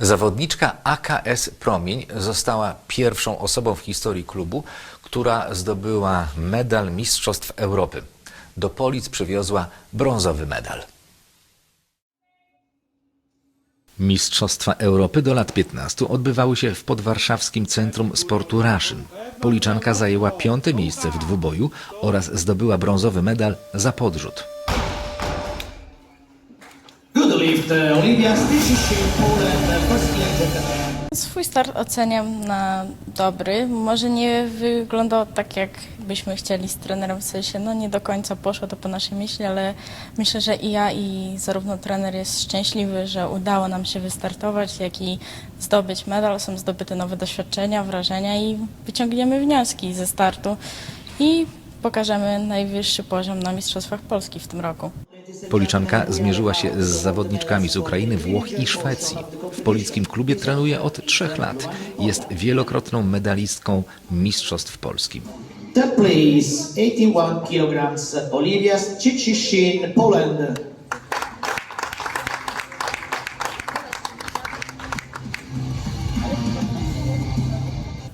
Zawodniczka AKS Promień została pierwszą osobą w historii klubu, która zdobyła medal Mistrzostw Europy. Do Polic przywiozła brązowy medal. Mistrzostwa Europy do lat 15 odbywały się w podwarszawskim Centrum Sportu Raszyn. Policzanka zajęła piąte miejsce w dwuboju oraz zdobyła brązowy medal za podrzut. Swój start oceniam na dobry. Może nie wyglądał tak, jak byśmy chcieli z trenerem, w sensie no nie do końca poszło to po naszej myśli, ale myślę, że i ja, i zarówno trener jest szczęśliwy, że udało nam się wystartować, jak i zdobyć medal. Są zdobyte nowe doświadczenia, wrażenia i wyciągniemy wnioski ze startu i pokażemy najwyższy poziom na Mistrzostwach Polski w tym roku. Policzanka zmierzyła się z zawodniczkami z Ukrainy, Włoch i Szwecji. W polickim klubie trenuje od trzech lat. Jest wielokrotną medalistką Mistrzostw Polski. Third place, 81 kilograms, Olivia Stycziszin, Poland.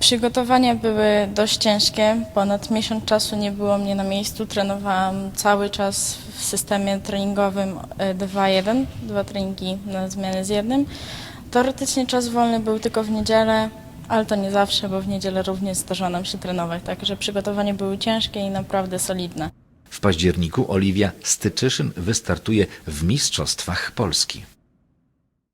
Przygotowania były dość ciężkie. Ponad miesiąc czasu nie było mnie na miejscu. Trenowałam cały czas w systemie treningowym e, 2-1, dwa treningi na zmianę z jednym. Teoretycznie czas wolny był tylko w niedzielę, ale to nie zawsze, bo w niedzielę również zdarza nam się trenować. Także przygotowania były ciężkie i naprawdę solidne. W październiku Oliwia Styczyszyn wystartuje w Mistrzostwach Polski.